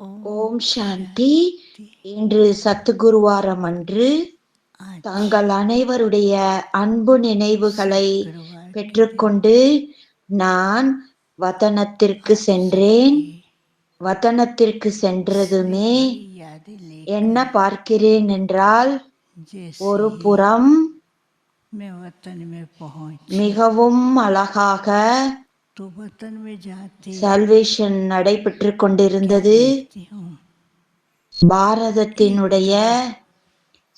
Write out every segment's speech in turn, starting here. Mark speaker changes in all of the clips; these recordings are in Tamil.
Speaker 1: ஓம் சாந்தி. இன்று சத்துகுருவாரம் அன்று தங்கள் அனைவருடைய அன்பு நினைவுகளை பெற்றுக்கொண்டு நான் வதனத்திற்கு சென்றேன். வதனத்திற்கு சென்றதுமே என்ன பார்க்கிறேன் என்றால் ஒரு புறம் மிகவும் அழகாக சால்வேஷன் நடைபெற்று கொண்டிருந்தது. பாரதத்தினுடைய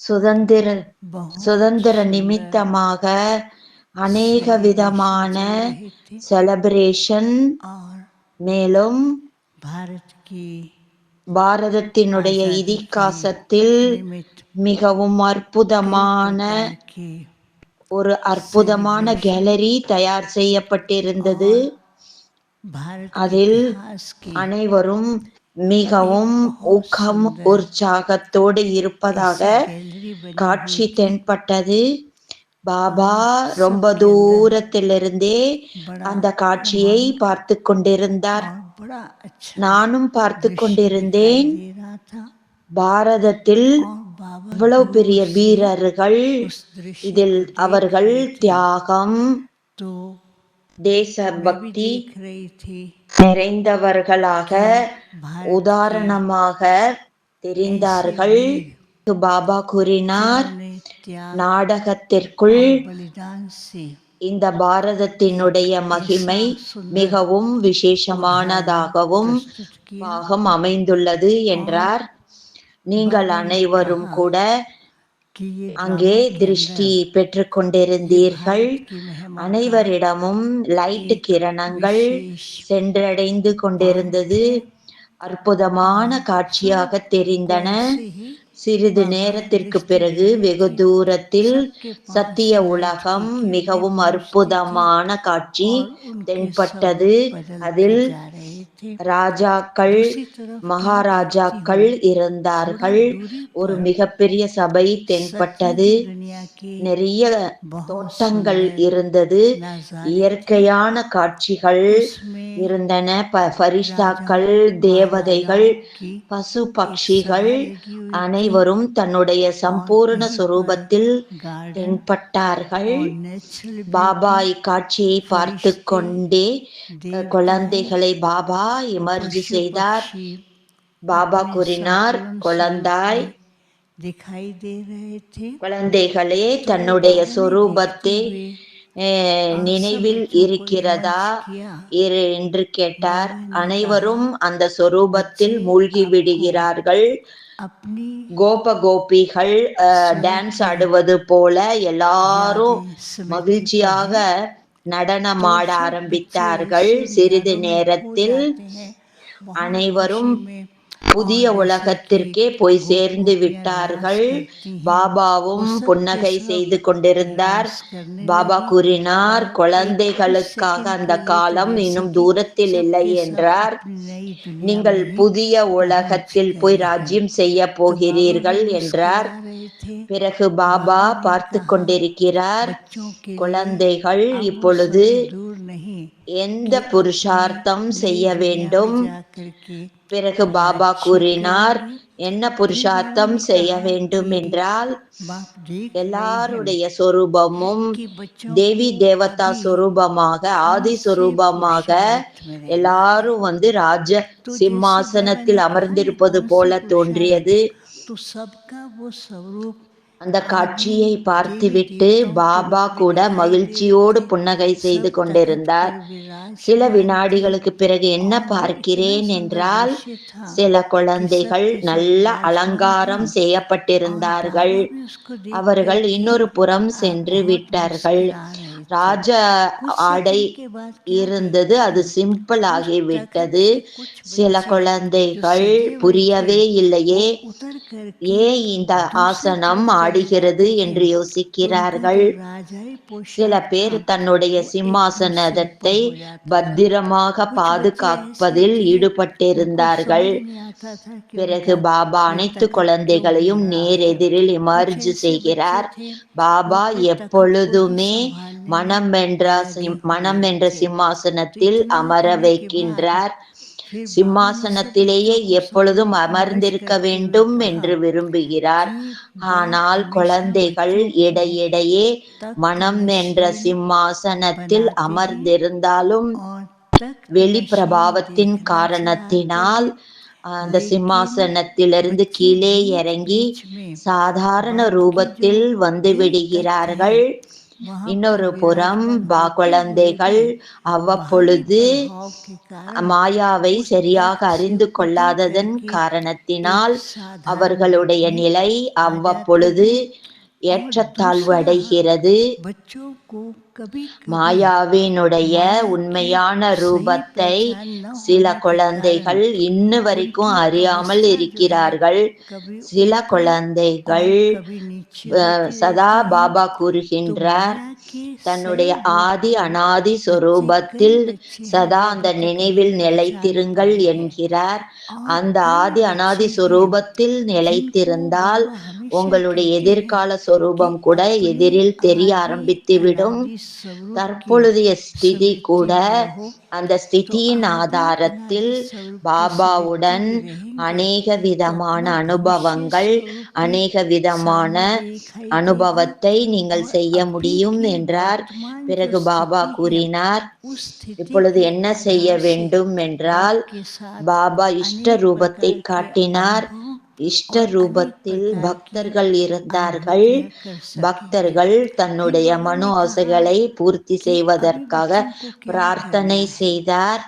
Speaker 1: சுதந்திர சுதந்திர நிமித்தமாக அநேக விதமான செலப்ரேஷன் மேலும் பாரதத்தினுடைய இதிகாசத்தில் மிகவும் அற்புதமான ஒரு அற்புதமான கேலரி தயார் செய்யப்பட்டிருந்தது. அதில் அனைவரும் மிகவும் ஊக்கம் உற்சாகத்தோடு இருப்பதாக காட்சி தென்பட்டது. பாபா ரொம்ப தூரத்திலிருந்தே அந்த காட்சியை பார்த்து கொண்டிருந்தார். நானும் பார்த்து கொண்டிருந்தேன். பாரதத்தில் எவ்வளவு பெரிய வீரர்கள் இதில் அவர்கள் தியாகம் தேசபக்தி நிறைந்தவர்களாக உதாரணமாக தெரிந்தார்கள். பாபா கூறினார் நாடகத்திற்குள் இந்த பாரதத்தினுடைய மகிமை மிகவும் விசேஷமானதாகவும் பாகம் அமைந்துள்ளது என்றார். நீங்கள் அனைவரும் கூட அங்கே திருஷ்டி பெற்று கொண்டிருந்தீர்கள் அனைவரிடமும் லைட் கிரணங்கள் சென்றடைந்து கொண்டிருந்தது. அற்புதமான காட்சியாக தெரிந்தன. சிறிது நேரத்திற்கு பிறகு வெகு தூரத்தில் சத்திய உலகம் மிகவும் அற்புதமான காட்சி தென்பட்டது. அதில் ராஜாக்கள் மகாராஜாக்கள் இருந்தார்கள் ஒரு மிகப்பெரிய சபை தென்பட்டது. நிறைய தோட்டங்கள் இருந்தது. இயற்கையான காட்சிகள் இருந்தன. பரிஷ்தாக்கள் தேவதைகள் பசு பட்சிகள் அனைவரும் தன்னுடைய சம்பூர்ண சுரூபத்தில் தென்பட்டார்கள். பாபா காட்சியை பார்த்து கொண்டே குழந்தைகளை பாபா இமர்ஜி செய்தார். பாபா கூறினார் குழந்தாய் குழந்தைகளே தன்னுடைய சொரூபத்தை நினைவில் இருக்கிறதா? என்று கேட்டார். அனைவரும் அந்த சொரூபத்தில் மூழ்கி விடுகிறார்கள். கோப கோபிகள் டான்ஸ் ஆடுவது போல எல்லாரும் மகிழ்ச்சியாக நடனமாட ஆரம்பித்தார்கள். சிறிது நேரத்தில் அனைவரும் புதிய உலகத்திற்கே போய் சேர்ந்து விட்டார்கள். பாபாவும் புன்னகை செய்து கொண்டிருந்தார். பாபா கூறினார் குழந்தைகளுக்காக அந்த காலம் இன்னும் தூரத்தில் இல்லை என்றார். நீங்கள் புதிய உலகத்தில் போய் ராஜ்யம் செய்ய போகிறீர்கள் என்றார். பிறகு பாபா பார்த்து கொண்டிருக்கிறார். குழந்தைகள் இப்பொழுது எந்த புருஷார்த்தம் செய்ய வேண்டும்? பிறகு பாபா கூறினார் என்ன புருஷார்த்தம் செய்ய வேண்டும் என்றால் எல்லாருடைய சொரூபமும் தேவி தேவதா சொரூபமாக ஆதி சொரூபமாக எல்லாரும் வந்து ராஜ சிம்மாசனத்தில் அமர்ந்திருப்பது போல தோன்றியது. அந்த காட்சியை பார்த்துவிட்டு பாபா கூட மகிழ்ச்சியோடு புன்னகை செய்து கொண்டிருந்தார். சில வினாடிகளுக்கு பிறகு என்ன பார்க்கிறேன் என்றால் சில குழந்தைகள் நல்ல அலங்காரம் செய்யப்பட்டிருந்தார்கள். அவர்கள் இன்னொரு புறம் சென்று விட்டார்கள். ராஜ ஆடை இருந்தது. அது சிம்பிள் ஆகிவிட்டது சில குழந்தைகள் புரியவே இல்லையே. ஏன் இந்த ஆசனம் ஆடுகிறது என்று யோசிக்கிறார்கள்? சில பேர் தன்னுடைய சிம்மாசனத்தை பத்திரமாக பாதுகாப்பதில் ஈடுபட்டிருந்தார்கள். பிறகு பாபா அனைத்து குழந்தைகளையும் நேரெதிரில் இமர்ஜ் செய்கிறார். பாபா எப்பொழுதுமே மனம் என்ற மனம் என்ற சிம்மாசனத்தில் அமர வைக்கின்றார். சிம்மாசனத்திலேயே எப்பொழுதும் அமர்ந்திருக்க வேண்டும் என்று விரும்புகிறார். ஆனால் குழந்தைகள் இடையிடையே மனம் என்ற சிம்மாசனத்தில் அமர்ந்திருந்தாலும் வெளிப்பிரபாவத்தின் காரணத்தினால் அந்த சிம்மாசனத்திலிருந்து கீழே இறங்கி சாதாரண ரூபத்தில் வந்து விடுகிறார்கள். இன்னொரு புறம் குழந்தைகள் அவ்வப்பொழுது மாயாவை சரியாக அறிந்து கொள்ளாததன் காரணத்தினால் அவர்களுடைய நிலை அவ்வப்பொழுது ஏற்றத்தாழ்வு அடைகிறது. மாயாவினுடைய உண்மையான ரூபத்தை சில குழந்தைகள் இன்னு வரைக்கும் அறியாமல் இருக்கிறார்கள். சில குழந்தைகள் சதா பாபா கூறுகின்றார் தன்னுடைய ஆதி அனாதி சொரூபத்தில் சதா அந்த நினைவில் நிலைத்திருங்கள் என்கிறார். அந்த ஆதி அனாதி சொரூபத்தில் நிலைத்திருந்தால் உங்களுடைய எதிர்கால சொரூபம் கூட எதிரில் தெரிய ஆரம்பித்துவிடும். தற்பொழுதைய ஸ்திதி கூட அந்த ஸ்திதியின் ஆதாரத்தில் பாபாவுடன் அநேக விதமான அனுபவங்கள் அநேக விதமான அனுபவத்தை நீங்கள் செய்ய முடியும் என்றார். பிறகு பாபா கூறினார் இப்பொழுது என்ன செய்ய வேண்டும்? என்றால் பாபா இஷ்ட ரூபத்தை காட்டினார். இஷ்ட ரூபத்தில் பக்தர்கள் இருந்தார்கள். பக்தர்கள் தன்னுடைய மனு ஆசைகளை பூர்த்தி செய்வதற்காக பிரார்த்தனை செய்தார்.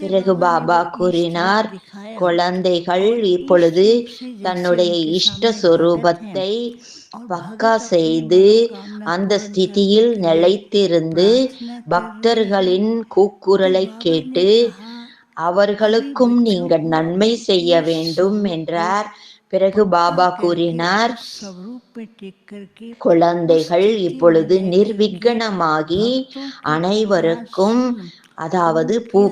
Speaker 1: பிறகு பாபா கூறினார் குழந்தைகள் இப்பொழுது தன்னுடைய இஷ்ட சொரூபத்தை பக்கா செய்து அந்த ஸ்திதியில் நிலைத்திருந்து பக்தர்களின் கூக்குரலை கேட்டு அவர்களுக்கும் நீங்கள் நன்மை செய்ய வேண்டும் என்றார். பிறகு பாபா கூறினார் குழந்தைகள் இப்பொழுது நிர்விக்னமாகி அனைவருக்கும் அதாவது பூ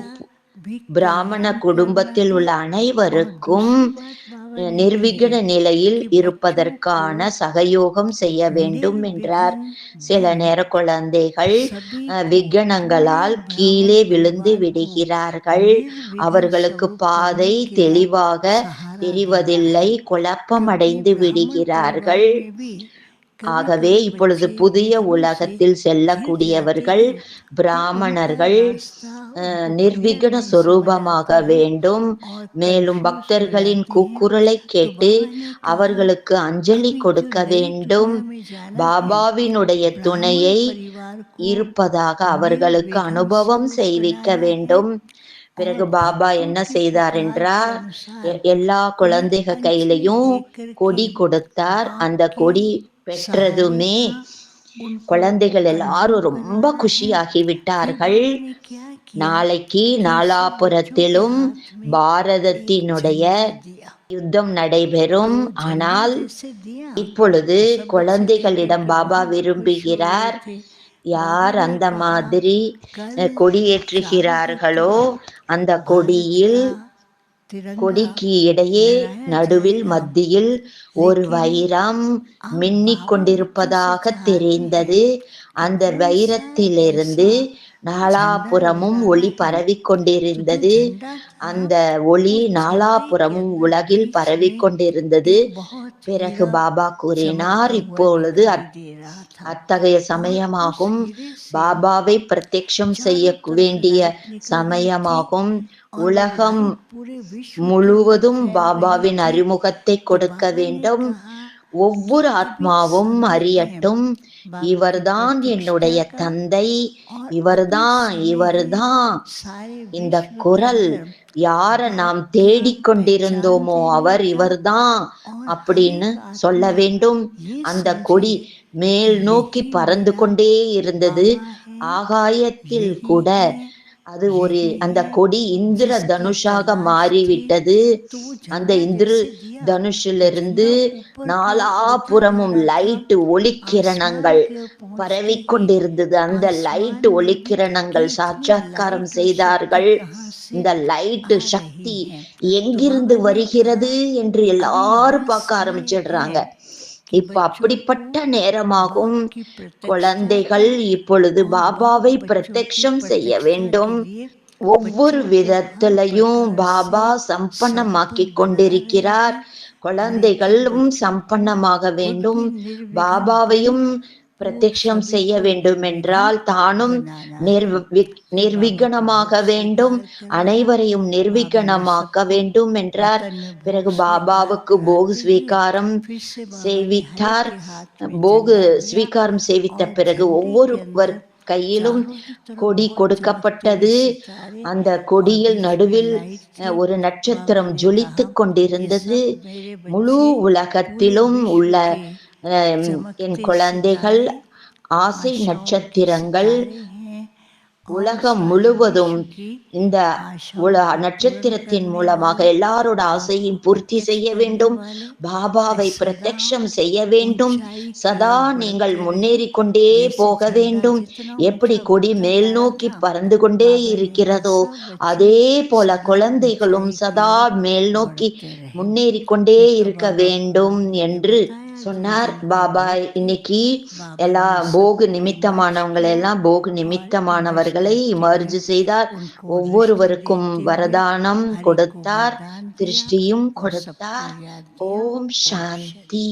Speaker 1: பிராமண குடும்பத்தில் உள்ள அனைவருக்கும் நிர்விகன நிலையில் இருப்பதற்கான சகயோகம் செய்ய வேண்டும் என்றார். சில நேர குழந்தைகள் அஹ், விகனங்களால் கீழே விழுந்து விடுகிறார்கள். அவர்களுக்கு பாதை தெளிவாக தெரிவதில்லை குழப்பமடைந்து விடுகிறார்கள். ஆகவே இப்பொழுது புதிய உலகத்தில் செல்லக்கூடியவர்கள் பிராமணர்கள் நிர்விகன சொரூபமாக வேண்டும். மேலும் பக்தர்களின் கூக்குரலை கேட்டு அவர்களுக்கு அஞ்சலி கொடுக்க வேண்டும். பாபாவினுடைய துணையை இருப்பதாக அவர்களுக்கு அனுபவம் செய்விக்க வேண்டும். பிறகு பாபா என்ன செய்தார் என்றால் எ- எல்லா குழந்தைக கையிலையும் கொடி கொடுத்தார். அந்த கொடி பெற்றதுமே குழந்தைகள் எல்லாரும் ரொம்ப குஷியாகி விட்டார்கள் நாளைக்கு நாலாபுரத்திலும் பாரதத்தினுடைய யுத்தம் நடைபெறும். ஆனால் இப்பொழுது குழந்தைகளிடம் பாபா விரும்புகிறார். யார் அந்த மாதிரி கொடியேற்றுகிறார்களோ அந்த கொடியில் கொடிக்கு இடையே நடுவில் மத்தியில் ஒரு வைரம் மின்னிக் கொண்டிருப்பதாக தெரிந்தது. அந்த வைரத்திலிருந்து நாலாபுறமும் ஒளி பரவிக் கொண்டிருந்தது அந்த ஒளி நாலாபுறமும் உலகில் பரவிக் கொண்டிருந்தது பிறகு பாபா கூறினார் இப்பொழுது அத்- அத்தகைய சமயமாகும். பாபாவை பிரத்யக்ஷம் செய்ய வேண்டிய சமயமாகும். உலகம் முழுவதும் பாபாவின் அறிமுகத்தை கொடுக்க வேண்டும். ஒவ்வொரு ஆத்மாவும் அறியட்டும். இவர்தான் என்னுடைய தந்தை. இவர்தான் இவர்தான். இந்த குரல் யார நாம் தேடிக்கொண்டிருந்தோமோ அவர் இவர்தான் அப்படின்னு சொல்ல வேண்டும். அந்த கொடி மேல் நோக்கி பறந்து கொண்டே இருந்தது. ஆகாயத்தில் கூட அது ஒரு அந்த கொடி இந்திர தனுஷாக மாறிவிட்டது. அந்த இந்திர தனுஷிலிருந்து நாலாபுறமும் லைட் ஒளிக்கிரணங்கள் பரவிக் கொண்டிருந்தது அந்த லைட் ஒளிக்கிரணங்கள் சாட்சாத்காரம் செய்தார்கள். இந்த லைட் சக்தி எங்கிருந்து வருகிறது என்று எல்லாரும் பார்க்க ஆரம்பிச்சிடுறாங்க. இப்ப அப்படிப்பட்ட நேரமாகும். குழந்தைகள் இப்பொழுது பாபாவை பிரத்யக்ஷம் செய்ய வேண்டும். ஒவ்வொரு விதத்திலையும் பாபா சம்பன்னமாக்கி கொண்டிருக்கிறார். குழந்தைகளும் சம்பன்னமாக வேண்டும். பாபாவையும் பிரத்யட்சம் செய்ய வேண்டும் என்றால் தானும் நிர்வி- நிர்விகனமாக வேண்டும். அனைவரையும் நிர்விகனமாக்க வேண்டும் என்றார். பிறகு பாபாவுக்கு போகு ஸ்வீகாரம் சேவித்தார் போகு ஸ்வீகாரம் சேவித்த பிறகு ஒவ்வொருவர் கையிலும் கொடி கொடுக்கப்பட்டது. அந்த கொடியில் நடுவில் ஒரு நட்சத்திரம் ஜொலித்து கொண்டிருந்தது. முழு உலகத்திலும் உள்ள என் குழந்தைகள் ஆசை நட்சத்திரங்கள் உலகம் முழுவதும் இந்த நட்சத்திரத்தின் மூலமாக எல்லாரோட ஆசையும் பூர்த்தி செய்ய வேண்டும் பாபாவை பிரத்யக்ஷம் செய்ய வேண்டும் சதா நீங்கள் முன்னேறி கொண்டே போக வேண்டும். எப்படி கொடி மேல் நோக்கி பறந்து கொண்டே இருக்கிறதோ அதே போல குழந்தைகளும் சதா மேல் நோக்கி முன்னேறி கொண்டே இருக்க வேண்டும் என்று சொன்னார் பாபா இன்னைக்கு எல்லா போகு நிமித்தமானவங்களை எல்லாம் போகு நிமித்தமானவர்களை மர்ஜ் செய்தார். ஒவ்வொருவருக்கும் வரதானம் கொடுத்தார். திருஷ்டியும் கொடுத்தார். ஓம் சாந்தி.